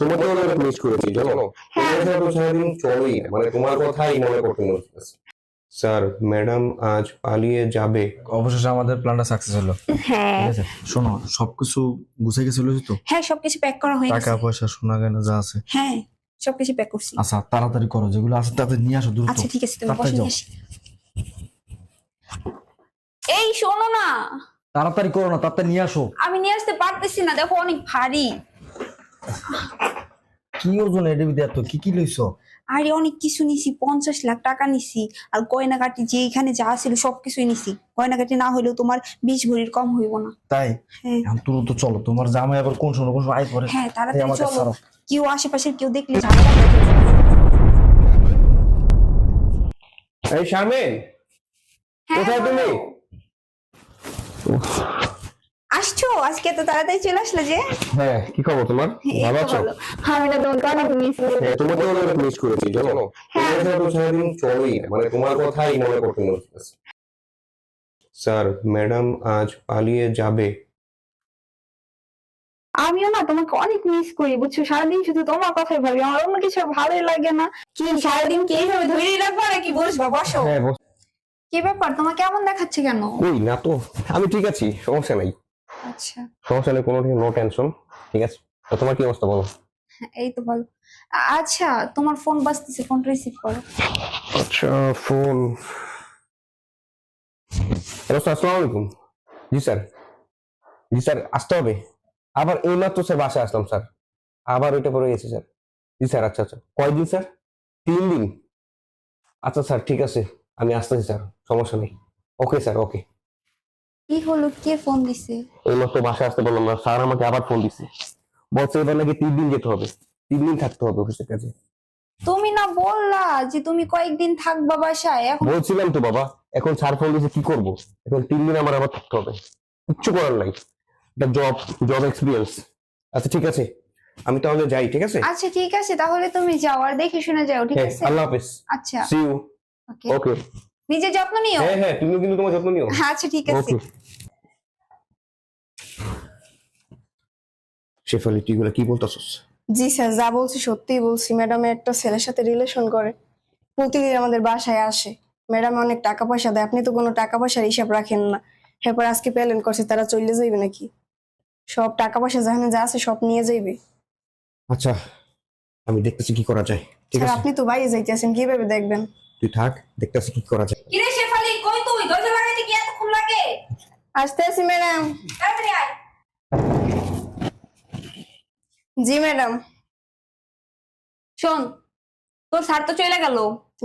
তোমাকে অনেক মিস করেছি জানো? হ্যাঁ। তোমার সাথে সারাদিন চলেই না মানে তোমার কথাই মনে করতে স্যার ম্যাডাম আজ পালিয়ে যাবে। অবশেষে আমাদের প্ল্যানটা সাকসেস হলো। হ্যাঁ। ঠিক আছে? শোনো সবকিছু গুছিয়ে গেছিল তো? হ্যাঁ সবকিছু প্যাক করা হয়ে টাকা পয়সা সোনা গয়না যা আছে। হ্যাঁ সবকিছু প্যাক করছি। আচ্ছা তাড়াতাড়ি করো যেগুলো আছে তাড়াতাড়ি নিয়ে আসো দ্রুত। আচ্ছা ঠিক আছে তুমি তাড়াতাড়ি বসে। আসি। এই শোনো না। তাড়াতাড়ি করো না তাড়াতাড়ি নিয়ে আসো। আমি নিয়ে আসতে পারতেছি না দেখো অনেক ভারী। কি ওজন এর ভিতরে এত কি কি লইছো? আরে অনেক কিছু নিছি পঞ্চাশ লাখ টাকা নিছি আর গয়নাগাটি যে এখানে যা ছিল সবকিছুই নিছি। গয়নাগাটি না হলেও তোমার বিশ ভরির কম হইব না। তাই? হ্যাঁ। এখন তুমি তো চলো তোমার জামাই আবার কোন সময় কোন সময় আই পরে হ্যাঁ তাড়াতাড়ি আমাকে চলো। ছাড়ো। কেউ আশেপাশের কেউ দেখলে ঝামেলা হয়ে যাবে। এই শারমিন হ্যাঁ, কোথায় তুমি? বলো। আসছো? আজকে তো তাড়াতাড়ি চলে আসলে যে? হ্যাঁ কি খবর তোমার? ভালো আছো? আমি না তোমাকে অনেক মিস হ্যাঁ, তোমাকে অনেক মিস করেছি জানো? হ্যাঁ। তো সারাদিন চলেই মানে তোমার কথাই মনে করতে হচ্ছে। স্যার ম্যাডাম আজ পালিয়ে যাবে? আমিও না তোমাকে অনেক মিস করি বুঝছ? সারাদিন শুধু তোমার কথাই ভাবি আমার অন্য কিছু ভালোই লাগে না। কি সারাদিন কি এইভাবে ধরে রাখব নাকি? বসবা বসো। হ্যাঁ কি ব্যাপার? তোমাকে কেমন দেখাচ্ছে কেন? কই না তো। আমি ঠিক আছি সমস্যা নাই। আচ্ছা। সমস্যা নেই কোনো নো টেনশন ঠিক আছে? তো তোমার কি অবস্থা বলো? এই তো ভালো আচ্ছা তোমার ফোন বাজতেছে ফোন রিসিভ করো। আচ্ছা ফোন হ্যালো স্যার আসসালামু আলাইকুম। জি স্যার। জি স্যার আসতে হবে। আবার এই মাত্র স্যার বাসায় আসলাম স্যার। আবার ওইটা পড়ে গেছে স্যার। জি স্যার আচ্ছা আচ্ছা। কয়দিন স্যার? তিন দিন? আচ্ছা স্যার ঠিক আছে। আমি আসতেছি স্যার সমস্যা নেই। Okay sir okay. কি হলো? কে ফোন দিছে? এই মাত্র বাসায় আসতে বললাম না স্যার আমাকে আবার ফোন দিছে। বলছে এবার নাকি তিন দিন যেতে হবে। তিন দিন থাকতে হবে অফিসের কাছে তুমি না বললা যে তুমি কয়েকদিন থাকবা বাসায় এখন বলছিলাম তো বাবা এখন স্যার ফোন দিয়েছে কি করব? এখন তিন দিন আমার আবার থাকতে হবে। কিচ্ছু করার নাই। এটা জব জব এক্সপিরিয়েন্স আচ্ছা ঠিক আছে। আমি তাহলে যাই ঠিক আছে? আচ্ছা ঠিক আছে। তাহলে তুমি যাও আর দেখে শুনে যাও ঠিক হ্যাঁ আছে? আল্লাহ হাফেজ। আচ্ছা। সি ইউ ওকে ওকে নিজের যত্ন নিও। হ্যাঁ হ্যাঁ তুমিও কিন্তু তোমার যত্ন নিও। আচ্ছা ঠিক আছে। শেফালি তুই এগুলো কি বলতেছস? জি স্যার যা বলছি সত্যিই বলছি। ম্যাডাম একটা ছেলের সাথে রিলেশন করে। প্রতিদিন আমাদের বাসায় আসে। ম্যাডাম অনেক টাকা পয়সা দেয়। আপনি তো কোনো টাকা পয়সার হিসাব রাখেন না। এরপর আজকে প্ল্যান করছে তারা চলে যাইবে নাকি? সব টাকা পয়সা যেখানে যা আছে সব নিয়ে যাইবে। আচ্ছা আমি দেখতেছি কি করা যায়। ঠিক আছে? আপনি তো বাইরে যাইতেছেন কীভাবে দেখবেন? তুই থাক দেখতেছি কি করা যায়। কিরে শেফালি কই তুই? দরজা লাগাইতে কি এতক্ষণ লাগে? আসতে আসি ম্যাডাম। তাড়াতাড়ি আয়। জি ম্যাডাম। শোন তোর স্যার তো চলে গেল।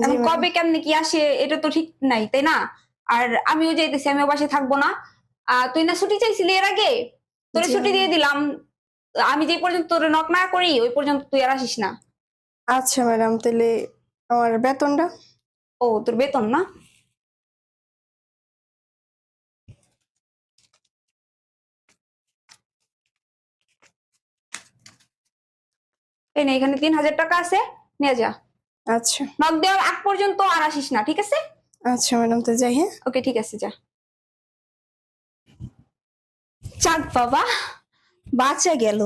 এখন কবে কেমনে কি আসে এটা তো ঠিক নাই তাই না? আর আমিও যাইতেছি আমিও বাসায় থাকব না। তুই না ছুটি চাইছিলি এর আগে? তোরে ছুটি দিয়ে দিলাম। আমি যে পর্যন্ত তোর নক না করি ওই পর্যন্ত তুই আর আসিস না। আচ্ছা ম্যাডাম তাহলে আমার বেতনটা? ও তোর বেতন না? এই নে এখানে তিন হাজার টাকা আছে নিয়ে যা। আচ্ছা। নক দেওয়ার আগ পর্যন্ত আর আসিস না ঠিক আছে? আচ্ছা ম্যাডাম তো যাই হ্যাঁ? ওকে ঠিক আছে যা। চাঁদ বাবা বাঁচা গেল।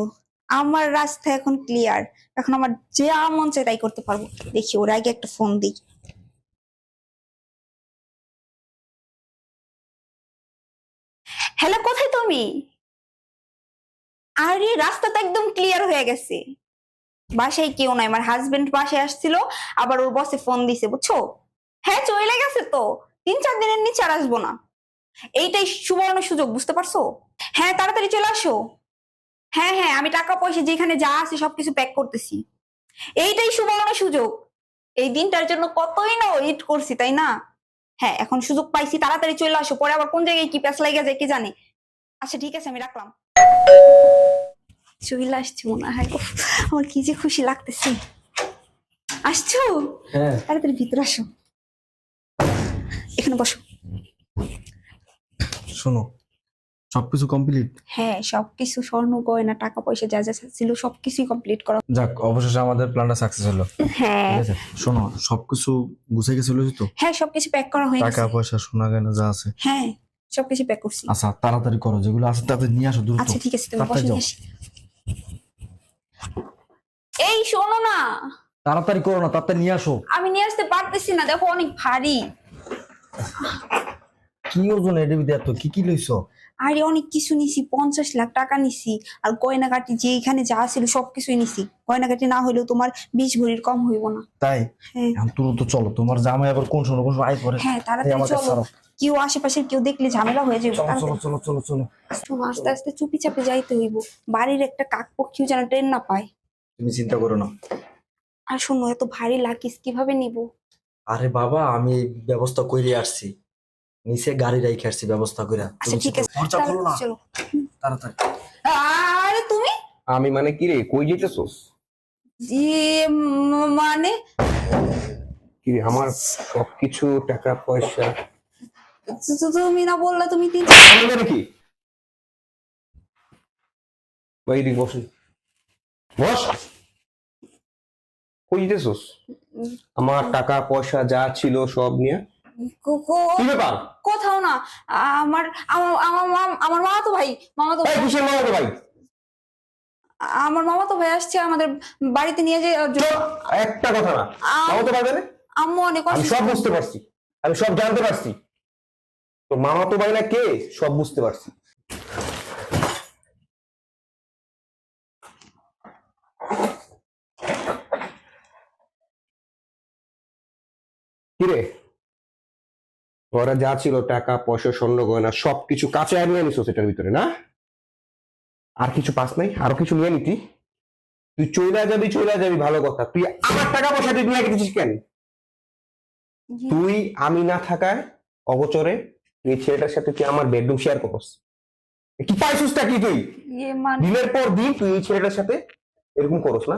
আমার রাস্তা এখন ক্লিয়ার এখন আমার যে মন চাই তাই করতে পারব। দেখি ওর আগে একটা ফোন দিই হ্যালো কোথায় তুমি আরে রাস্তা তো একদম ক্লিয়ার হয়ে গেছে। বাসায় কেউ নাই, আমার হাজবেন্ড বাসায় আসছিল, আবার ওর বসে ফোন দিছে, বুঝছ? হ্যাঁ চলে গেছে তো। তিন চার দিনের নিচে আর আসব না। এইটাই সুবর্ণ সুযোগ, বুঝতে পারছ? হ্যাঁ তাড়াতাড়ি চলে আসো। হ্যাঁ হ্যাঁ আমি টাকা, পয়সা, যেখানে যা আছে সবকিছু প্যাক করতেছি। এইটাই সুবর্ণ সুযোগ। এই দিনটার জন্য কতই না ওয়েট করছি, তাই না? হ্যাঁ এখন সুযোগ পাইছি, তাড়াতাড়ি চলে আসো। পরে আবার কোন জায়গায় কি প্যাস লাগে যায় কি জানে? আচ্ছা ঠিক আছে, আমি রাখলাম। চলে আসছি মনে হয়। আমার কি যে খুশি লাগতেছে। আসছো? হ্যাঁ। তাড়াতাড়ি ভিতরে আসো। এখানে বসো। শোনো সবকিছু কমপ্লিট হ্যাঁ সবকিছু স্বর্ণ গয়না টাকা পয়সা যা যা ছিল সবকিছুই কমপ্লিট করা। যাক অবশেষে আমাদের প্ল্যানটা সাকসেস হলো। হ্যাঁ। শোনো সবকিছু গুছিয়ে গেছিল তো? হ্যাঁ সবকিছু প্যাক করা হয়ে টাকা পয়সা সোনা গয়না যা আছে। হ্যাঁ। সবকিছু প্যাক করছি। আচ্ছা তাড়াতাড়ি করো যেগুলো আছে তাড়াতাড়ি নিয়ে আসো দ্রুত। আচ্ছা ঠিক আছে তুমি বসে। আসি। এই শোনো না। তাড়াতাড়ি করো না তাড়াতাড়ি নিয়ে আসো। আমি নিয়ে আসতে পারতেছি না দেখো অনেক ভারী। কি ওজন এডিবি এত? কি কি লইছো? আরে অনেক কিছু নিছি পঞ্চাশ লাখ টাকা নিছি আর গয়নাগাটি যে এখানে যা ছিল সবকিছুই নিছি। গয়নাগাটি না হলেও তোমার বিশ ভরির কম হইব না। তাই? হ্যাঁ। তুমি তো চলো তোমার জামাই আবার কোন সময় কোন সময় আই পরে হ্যাঁ তাড়াতাড়ি চলো। কেউ আশেপাশে কেউ দেখলে ঝামেলা হয়ে যাবে চলো চলো চলো চলো আস্তে আস্তে চুপি চাপে যাইতে হইব। বাড়ির একটা কাক পক্ষীও যেন ট্রেন না পায়। তুমি চিন্তা করো না। আর শোনো এত ভারী লাকিস কীভাবে নিব? আরে বাবা আমি ব্যবস্থা করে আসছি। নিচে গাড়ি রাইখে আসছি ব্যবস্থা করে। আচ্ছা ঠিক আছে। খরচা করো না। চলো। তাড়াতাড়ি। আরে তুমি? আমি মানে কি রে? কই যেতেছোস? ম- মানে? কি রে আমার সবকিছু টাকা পয়সা। তুমি না বললা তুমি তিন কি ভাই বসুন বস। কই যেতেছোস? আমার টাকা পয়সা যা ছিল সব নিয়ে। কো- ব্যাপার? কোথাও না আমার আমার আমার আমার মামা তো ভাই মামা তো এই কিসের মামাতো ভাই? আমার মামা তো ভাই আসছে আমাদের বাড়িতে নিয়ে যে একটা কথা না। আম- মামাতো ভাই মানে? আম্মু অনেক আমি সব বুঝতে পারছি। আমি সব জানতে পারছি। তো মামাতো ভাই না কে? সব বুঝতে পারছি। কিরে ওরা যা ছিল টাকা পয়সা স্বর্ণ গয়না সবকিছু কাছে আর নিয়ে নিছো সেটার ভিতরে না? আর কিছু পাস নাই? আরও কিছু নিয়ে নিতি তুই? চইলা যাবি চইলা যাবি ভালো কথা। তুই আমার টাকা পয়সা তুই নিয়ে গেছিস কেন? তুই আমি না থাকায় অগোচরে তুই এই ছেলেটার সাথে তুই আমার বেডরুম শেয়ার করস। কি পাইছিসটা কি তুই? ইয়ে মানে দিনের পর দিন তুই এই ছেলেটার সাথে এরকম করস না?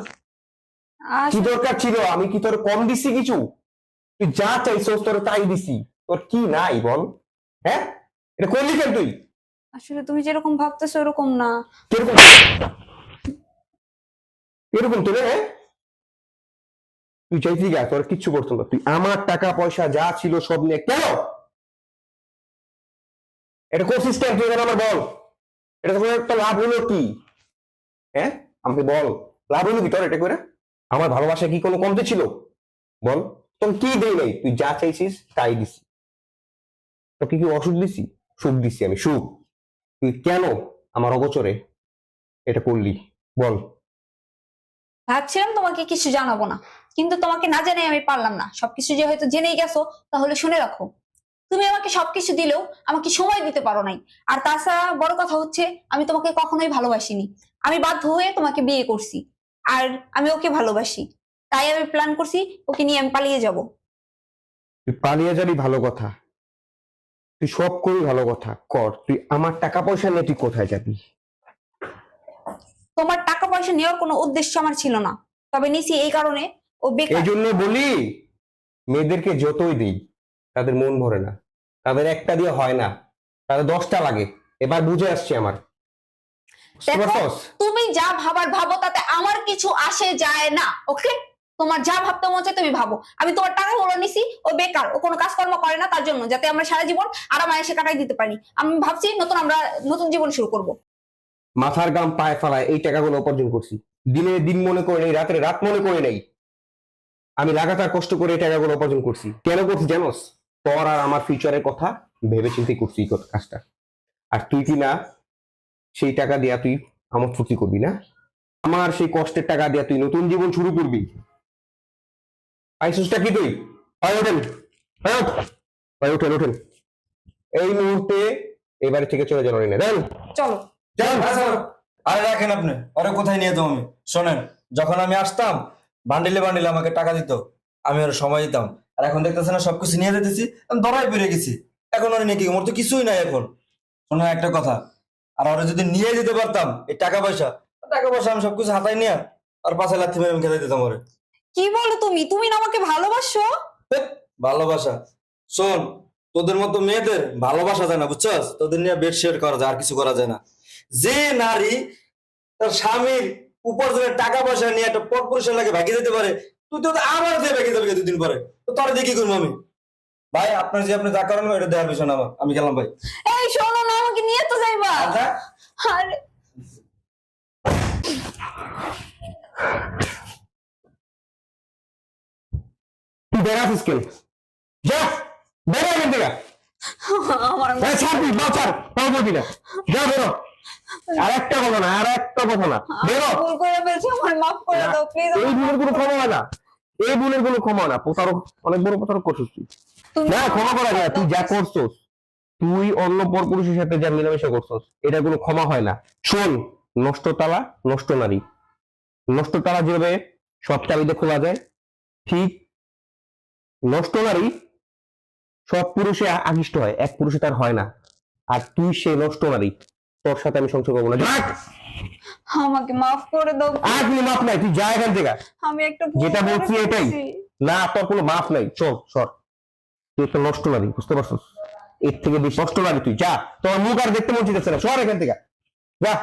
কি দরকার ছিল? আমি কি তোর কম দিছি কিছু? তুই যা চাইছস তোর তাই দিছি। তোর কি নাই বল? হ্যাঁ? এটা করলি কেন তুই? আসলে তুমি যেরকম ভাবতেছো ওরকম না। কীরকম? কীরকম তোরে হ্যাঁ? তুই চাইছি গা তোর কিচ্ছু করতো না। তুই আমার টাকা পয়সা যা ছিল সব নিয়ে কেন? এটা করছিস কেন তুই আমার বল। এটা তোর একটা লাভ হলো কি? হ্যাঁ? আমাকে বল। লাভ হলো কি তোর এটা করে? আমার ভালোবাসা কি কোনো কমতে ছিল? বল। তোর কি দেই নাই? তুই যা চাইছিস তাই দিছি তোকে কি অসুখ দিছি? সুখ দিছি আমি সুখ। তুই কেন আমার অগোচরে এটা করলি? বল। ভাবছিলাম তোমাকে কিছু জানাব না কিন্তু তোমাকে না জানাই আমি পারলাম না। সবকিছু যে হয়তো জেনেই গেছো তাহলে শুনে রাখো। তুমি আমাকে সবকিছু দিলেও আমাকে সময় দিতে পারো নাই। আর তাছাড়া বড় কথা হচ্ছে আমি তোমাকে কখনোই ভালোবাসিনি। আমি বাধ্য হয়ে তোমাকে বিয়ে করছি আর আমি ওকে ভালোবাসি। তাই আমি প্ল্যান করছি ওকে নিয়ে আমি পালিয়ে যাব। পালিয়ে যাবি ভালো কথা। তুই সব করি ভালো কথা কর। তুই আমার টাকা পয়সা নিয়ে তুই কোথায় যাবি? তোমার টাকা পয়সা নেওয়ার কোনো উদ্দেশ্য আমার ছিল না। তবে নিছি এই কারণে ও বেকার। এই জন্য বলি মেয়েদেরকে যতই দিই তাদের মন ভরে না। তাদের একটা দিয়ে হয় না। তাদের দশটা লাগে। এবার বুঝে আসছে আমার? তুমি যা ভাবার ভাবো তাতে আমার কিছু আসে যায় না ওকে তোমার যা ভাবতে মন তুমি ভাবো। আমি তোমার টাকা গুলো নিছি, ও বেকার, ও কোনো কাজকর্ম করে না তার জন্য, যাতে আমরা সারা জীবন আরাম এসে কাটাই দিতে পারি। আমি ভাবছি নতুন আমরা, নতুন জীবন শুরু করব। মাথার গাম পায়ে ফেলায় এই টাকাগুলো উপার্জন করছি। দিনে দিন মনে করে নেই রাতে রাত মনে করে নেই। আমি লাগাতার কষ্ট করে এই টাকাগুলো উপার্জন করছি। কেন করছি জানোস? তোর আর আমার ফিউচারের কথা ভেবে চিন্তে করছি কাজটা। আর তুই কি না, সেই টাকা দিয়া তুই আমার ফুর্তি করবি না? আমার সেই কষ্টের টাকা দিয়া তুই নতুন জীবন শুরু করবি। পাইসুসটা কি তুই? হয় ওঠেন। হয় ওঠ। হয় ওঠেন ওঠেন। এই মুহূর্তে এবারে থেকে চলে যান না দেন। চলো। যান। আরে রাখেন আপনি। ওরে কোথায় নিয়ে যেতাম আমি? শোনেন যখন আমি আসতাম বান্ডিলে বান্ডিলে আমাকে টাকা দিত। আমি ওর সময় দিতাম। আর এখন দেখতেছে না সবকিছু নিয়ে যেতেছি। আমি ধরাই পেরে গেছি। এখন ওর কি ওর তো কিছুই নাই এখন। শোনো একটা কথা। আর ওরা যদি নিয়ে যেতে পারতাম এই টাকা পয়সা টাকা পয়সা আমি সবকিছু হাতায় নিয়ে আর পাশে লাথি মেরে আমি খেতে দিতাম ওরে। কি বলো তুমি? তুমি না আমাকে ভালোবাসো? ভালোবাসা। শোন তোদের মতো মেয়েদের ভালোবাসা যায় না বুঝছস? তোদের নিয়ে বেড শেয়ার করা যায় আর কিছু করা যায় না। যে নারী তার স্বামীর উপার্জনের টাকা পয়সা নিয়ে একটা পর পুরুষের লাগে ভাগি যেতে পারে তুই তো আমার দিয়ে ভাগি যাবে দুদিন পরে। তো তোর কি করব আমি? ভাই আপনার যে আপনি যা করেন এটা দেওয়ার বিষয় না আমার। আমি গেলাম ভাই। এই শোনো না আমাকে নিয়ে তো যাইবা। আচ্ছা আরে। বেড়াছিস কেন? যা বেরো এখান থেকে। আমার এই ছাড় তুই বাও ছাড় তাও বলবি না যা বেরো। আর একটা কথা না আর একটা কথা না বেরো। ভুল করে ফেলছি আমার মাফ করে দাও প্লিজ এই ভুলের কোনো ক্ষমা না। এই ভুলের কোনো ক্ষমা না। প্রতারক অনেক বড় প্রতারক করছিস তুই। না ক্ষমা করা যায়। তুই যা করছস তুই অন্য পর পুরুষের সাথে যা মেলামেশা করছস এটা কোনো ক্ষমা হয় না। শোন নষ্ট তালা নষ্ট নারী। নষ্ট তালা যেভাবে সব চাবিতে খোলা যায় ঠিক নষ্ট নারী সব পুরুষে আকৃষ্ট হয় এক পুরুষে তার হয় না। আর তুই সে নষ্ট নারী তোর সাথে আমি সংসার করব না। আমাকে মাফ করে দাও। আর কোনো মাপ নাই তুই যা এখান থেকে। আমি একটা যেটা বলছি এটাই। না তোর কোনো মাপ নাই। চল সর। তুই একটা নষ্ট নারী বুঝতে পারছিস? এর থেকে বেশি নষ্ট নারী তুই যা। তোর মুখ আর দেখতে মন চাইতেছে না। সর এখান থেকে। যা।